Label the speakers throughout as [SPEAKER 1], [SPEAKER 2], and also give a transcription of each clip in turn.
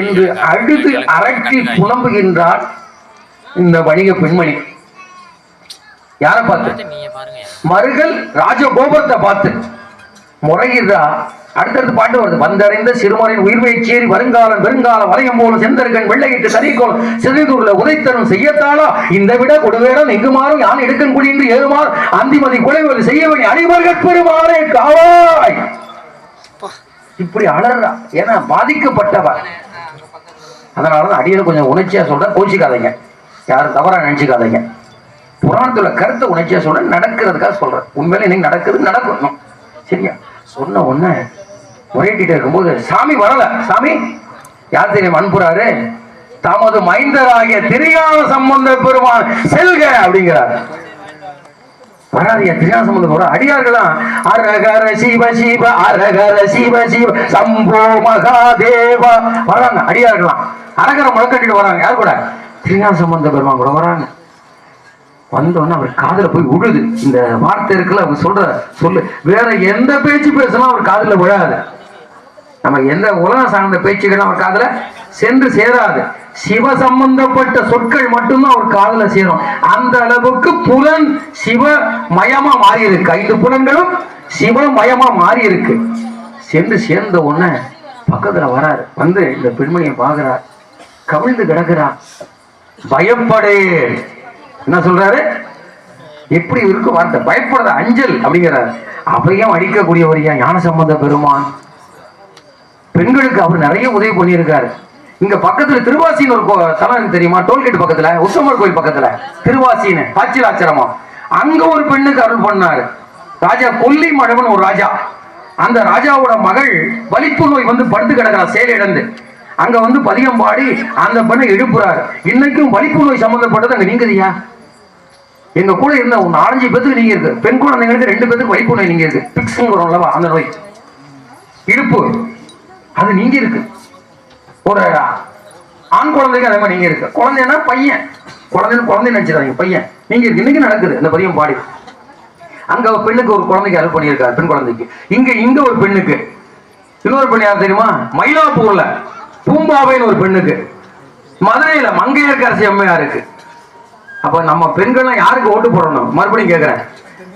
[SPEAKER 1] என்று அழுது அரட்டி புலம்புகின்றார் இந்த வணிக பெண்மணி. யாரை பார்த்து? மருகல் ராஜகோபுரத்தை பார்த்து. முறையிடுறா அடுத்தடுத்து பாட்டு வருது. வந்தடைந்த சிறுமரின் உயிர்மையை சேரி வருங்காலம் பெருங்காலம் வளையம் போல செந்தருகன் வெள்ளையிட்டு சரிகோல் சிறுதூர்ல உதைத்தரும் செய்யத்தாளா? இந்த விட கொடுவேடம் எங்கு மாறும்? யான் எடுக்கன் குடி என்று ஏறுமாறு? அந்திமதி குலைவது செய்ய வேண்டிய அடிமர்கள் பெருமாறே காவாய்! இப்படி அலறா ஏன்னா பாதிக்கப்பட்டவ அதனாலதான் அடியில் கொஞ்சம் உணர்ச்சியா சொல்றேன் கோச்சிக்காதீங்க. யாரும் தவறா நினைச்சுக்காதீங்க. புராணத்துல கருத்தை உணர்ச்சியா சொல்றேன் நடக்கிறதுக்காக சொல்றேன். உண்மையில இன்னைக்கு நடக்குது நடக்கணும் சரியா? சொன்ன உடனே முறையிட்டு இருக்கும்போது சாமி வரல. சாமி யார் தெரியும் அனுப்புறாரு தமது மைந்தராகிய தெரியாத சம்பந்த பெருமான் செல்க அப்படிங்கிறார். வராதியா? திரியான சம்பந்தம் வர அடியார்களாம் அரகர சிவ சிவ அரகர சிவ சிவ சம்போ மகாதேவா. வராங்க. அடியார்களாம் அரகர முழக்கட்டிட்டு வராங்க. யார் கூட? திரியான சம்பந்த பெருமான் கூட வராங்க. வந்தோடனே அவர் காதில் போய் விழுது இந்த வார்த்தை இருக்குல்ல அவங்க சொல்ற சொல்லு. வேற எந்த பேச்சு பேசினா அவர் காதில் விழாது. நம்ம எந்த உலகம் சார்ந்த பேச்சுகள் அவர் காதுல சென்று சேராது. சிவ சம்பந்தப்பட்ட சொற்கள் மட்டும்தான் அவர் காதுல சேரும். அந்த அளவுக்கு புலன் சிவ மயமா மாறி இருக்கு ஐந்து புலன்களும் சிவ மயமா மாறி இருக்கு சென்று சேர்ந்த உடனே பக்கத்துல வராரு. வந்து இந்த பெண்மணியை பாக்குறார் கவிழ்ந்து கிடக்கிறார். பயப்படே. என்ன சொல்றாரு? எப்படி இருக்கு வார்த்தை? பயப்படுற அஞ்சல் அப்படிங்கிறார். அவையும் அடிக்கக்கூடியவர் ஞான சம்பந்த பெருமான். பெண்களுக்கு அவர் நிறைய உதவி பண்ணியிருக்காரு. இங்க பக்கத்துல திருவாசின்னு ஒரு கோ- தலம் தெரியுமா? டோல்கேட் பக்கத்துல உசமர் கோயில் பக்கத்துல. திருவாசின்னு பாச்சிலாச்சிரமம் அங்க ஒரு பெண்ணுக்கு அருள் பண்ணாரு. ராஜா கொல்லி மழவன் ஒரு ராஜா. அந்த ராஜாவோட மகள் வலிப்பு நோய் வந்து படுத்து கிடக்கிறா சேலை இழந்து. அங்க வந்து பதியம் பாடி அந்த பெண்ணை எழுப்புறாரு. இன்னைக்கும் வலிப்பு நோய் சம்பந்தப்பட்டது அங்க நீங்குதியா? எங்க கூட இருந்த ஒரு நாலஞ்சு பேத்துக்கு நீங்க இருக்கு பெண் குழந்தைங்களுக்கு ரெண்டு பேத்துக்கு வலிப்பு நோய் நீங்க இருக்கு பிக்ஸுங்கிறோம் அல்லவா அந்த நோய். இடுப்பு. அது நீங்க இருக்கு. ஒரு ஆண் குழந்தைக்கு அதே மாதிரி நீங்க இருக்கு. குழந்தைன்னா பையன். குழந்தைன்னு குழந்தை நினைச்சிடாங்க பையன். நீங்க இருக்கு. இன்னைக்கு நடக்குது. இந்த பதியம் பாடி. அங்க ஒரு பெண்ணுக்கு ஒரு குழந்தைக்கு அது பண்ணியிருக்காரு பெண் குழந்தைக்கு. இங்க இங்க ஒரு பெண்ணுக்கு. இன்னொரு பெண் யார் தெரியுமா? மயிலாப்பூர்ல பூம்பாவைன்னு ஒரு பெண்ணுக்கு. மதுரையில மங்கையர்கரசி அம்மையாருக்கு அப்ப நம்ம பெண்கள்லாம் யாருக்கு ஓட்டு போடணும்? மறுபடியும் கேக்குறேன்.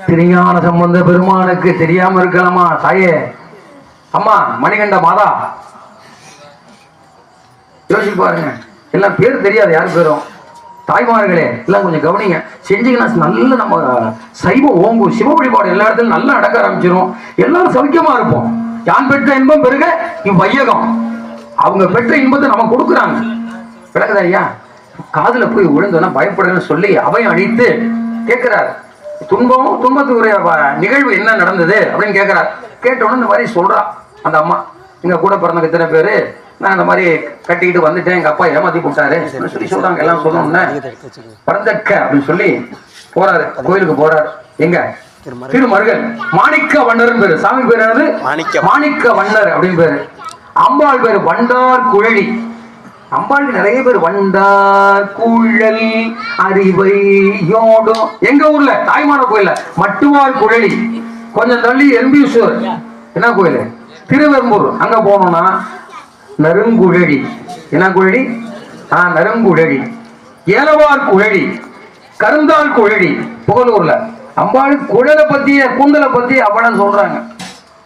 [SPEAKER 1] திருஞான சம்பந்த பெருமானுக்கு தெரியாம இருக்கலாமா? தாயே. அம்மா மணிகண்ட மாதா. யோசிச்சு பாருங்க. எல்லாம் பேர் தெரியாது யார் பேரும். தாய்மார்களே எல்லாம் கொஞ்சம் கவனிங்க. செஞ்சீங்கன்னா நல்ல நம்ம சைவம் ஓங்கும் சிவ வழிபாடு எல்லா இடத்துலயும் நல்லா நடக்க ஆரம்பிச்சிரும். எல்லாரும் சௌக்கியமா இருப்போம். யான் பெற்ற இன்பம் பெருக? இவ்வையகம். அவங்க பெற்ற இன்பத்தை நம்ம கொடுக்குறாங்க. விளக்குதா ஐயா? காதுல போய் விழுந்தோன்னா பயப்படுறேன்னு சொல்லி அவையும் அழித்து கேட்கிறாரு. துன்பம் துன்பத்துக்குரிய நிகழ்வு என்ன நடந்தது அப்படின்னு கேட்கிறார் கேட்ட உடனே இந்த மாதிரி சொல்றா அந்த அம்மா. எங்க கூட பிறந்தவங்க இத்தனை பேரு நான் இந்த மாதிரி கட்டிக்கிட்டு வந்துட்டேன் எங்க அப்பா ஏமாத்தி போட்டாரு சொல்லி சொல்றாங்க. எல்லாம் சொன்னோம்னா பரந்தக்க அப்படின்னு சொல்லி போறாரு. கோயிலுக்கு போறாரு. எங்க? திருமருகல் மாணிக்க வண்ணர்னு பேரு. சாமி பேர்
[SPEAKER 2] மாணிக்கம்.
[SPEAKER 1] மாணிக்க வண்ணர் அப்படின்னு பேரு. அம்பாள் பேரு வண்டார் குழலி. அம்பாளுக்கு நிறைய பேர் வண்டார் குழல் அறிவை யோடும். எங்க ஊர்ல? தாய்மான கோயில்ல. மட்டுவார் குழலி. கொஞ்சம் தள்ளி எம்பீஸ்வர் என்ன கோயில்? திருவெம்பூர் அங்க போனோம்னா நருங்குழலி என்ன குழலி? ஆ நருங்குழலி ஏலவார் குழலி. கருந்தாள் குழலி. புகழூர்ல. அம்பாள் குழலை பத்திய கூந்தலை பத்தி அவ்வளவு சொல்றாங்க.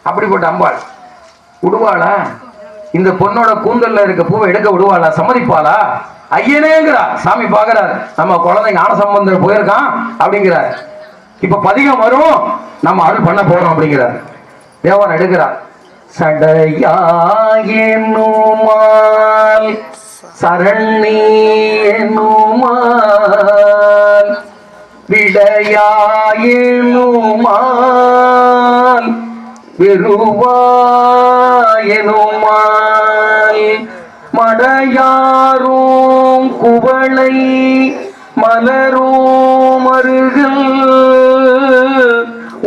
[SPEAKER 1] அப்படிப்பட்ட அம்பாள். விடுவாளா இந்த பொண்ணோட கூந்தல்ல இருக்க பூவை எடுக்க விடுவாளா? சம்மதிப்பாளா? ஐயனேங்கிறா. சாமி பாக்குறாரு. நம்ம குழந்தைங்க ஆன சம்பந்தர் போயிருக்கான் அப்படிங்கிறார். இப்ப பதிகம் வரும். நம்ம அருள் பண்ண போறோம் அப்படிங்கிறார். தேவன் எடுக்கிறார் சடையாயனுமால் சரண்யனுமால் விடையாயினுமால் வெறுவாயனுமால் மடையாரோம் குவளை மலரும் அருகில்.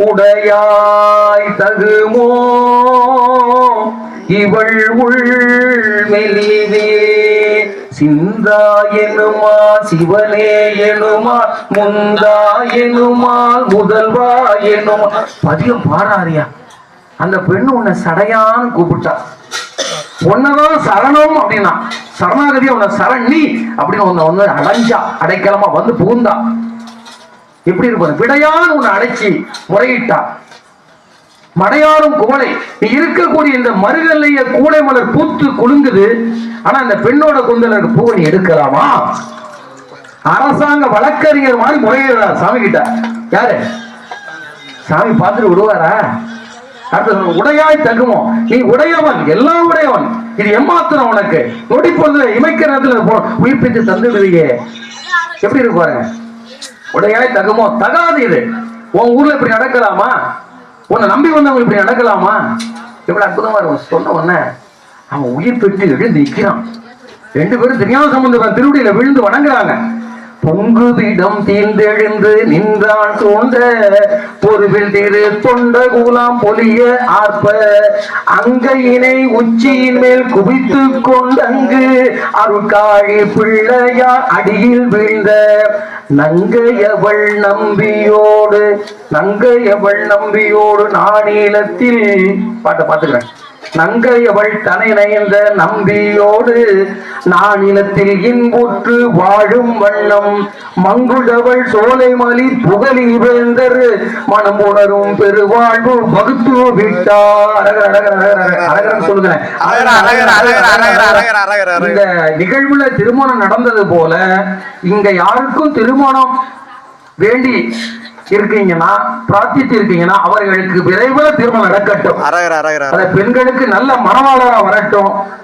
[SPEAKER 1] உடையாய் தகுமோ இவள் உள்மெலிவே சிந்தா எனுமா சிவனே எனுமா முந்தா எனுமா முதல்வா எனுமா. பதியம் பாடுறாரியா அந்த பெண்ணு உன்னை சடையான்னு கூப்பிட்டா. ஒன்னதான் சரணம் அப்படின்னா. சரணாகதி அவனை சரணி அப்படின்னு உன்னை வந்து அடைஞ்சா அடைக்கலமா வந்து புகுந்தா. எப்படி இருப்பது விடையான் உன்னை அடைச்சி முறையிட்டா. மடையாரும் குவளை. நீ இருக்கக்கூடிய இந்த மருகல்லைய கூடை மலர் பூத்து குலுங்குது. ஆனா இந்த பெண்ணோட குந்தலருக்கு பூவை நீ எடுக்கலாமா? அரசாங்க வழக்கறிஞர் மாதிரி முறையிடுறா சாமி கிட்ட யாரு? சாமி பார்த்துட்டு விடுவாரா? அடுத்த உடையாய் தகுமோ நீ உடையவன் எல்லாம் உடையவன். இது எம்மாத்திரம் உனக்கு. நொடி பொழுது இமைக்கிற நேரத்துல போ- உயிர்ப்பித்து தந்துடுவீங்க எப்படி இருக்கு பாருங்க. உடையாய் தகுமோ தகாது இது. உன் ஊர்ல இப்படி நடக்கலாமா? உன்னை நம்பி வந்தவங்க இப்படி நடக்கலாமா? எவ்வளவு அற்புதமா இருக்கும். சொன்ன உடனே அவன் உயிர் பெற்று எழுந்து நிற்கிறான் ரெண்டு பேரும் தெரியாத சம்பந்தம் திருவடியில விழுந்து வணங்குறாங்க. பொங்குவிடம் தீர்ந்தெழுந்து நின்றான் தோன்ற பொறுவில் திரு தொண்ட கூலாம் பொலிய ஆர்ப்ப. அங்கையினை உச்சியின் மேல் குவித்து கொண்டங்கு அருள்காழி பிள்ளையார் அடியில் வீழ்ந்த. நங்கையவள் நம்பியோடு நங்கையவள் நம்பியோடு நானீளத்தில் பாட்டை பார்த்துக்கிறேன் நங்கையவள் தனை நயந்த நம்பியோடு நானிலத்தில் இன்புற்று வாழும் வண்ணம் மங்குடவள் சோலைமலி புகழி வேந்தர் மனம் உணரும் பெருவாழ்வு வகுத்து விட்டார். இந்த நிகழ்வுல திருமணம் நடந்தது போல இங்க யாருக்கும் திருமணம் வேண்டி இருக்கீங்கன்னா பிரார்த்தித்து இருக்கீங்கன்னா அவர்களுக்கு விரைவில் திருமணம் நடக்கட்டும். அந்த பெண்களுக்கு நல்ல மனவாளரா வரட்டும்.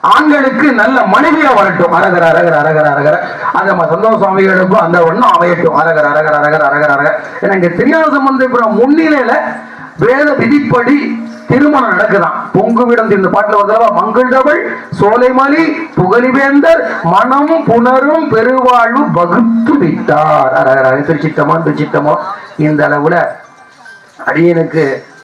[SPEAKER 1] ஆண்களுக்கு நல்ல மனைவியா வரட்டும். அரகர அரகர அரகர அரகர அந்த சந்தோஷ சுவாமிகளுக்கும் அந்த ஒண்ணும் அமையட்டும். அரகர அரகர அரகர அரகர அரகர ஏன்னா இங்க தெரியாத சம்பந்தம் முன்னிலையில வேத விதிப்படி திருமணம் நடக்குதான். பொங்குவிடம் இந்த பாட்டுல வருதா மங்கிழ்ந்தவள் சோலைமலி புகழிவேந்தர் மனம் புணரும் பெருவாழ்வு வகுத்து விட்டார். திருச்சித்தமோ திருச்சித்தமோ இந்த அளவுல அடியனுக்கு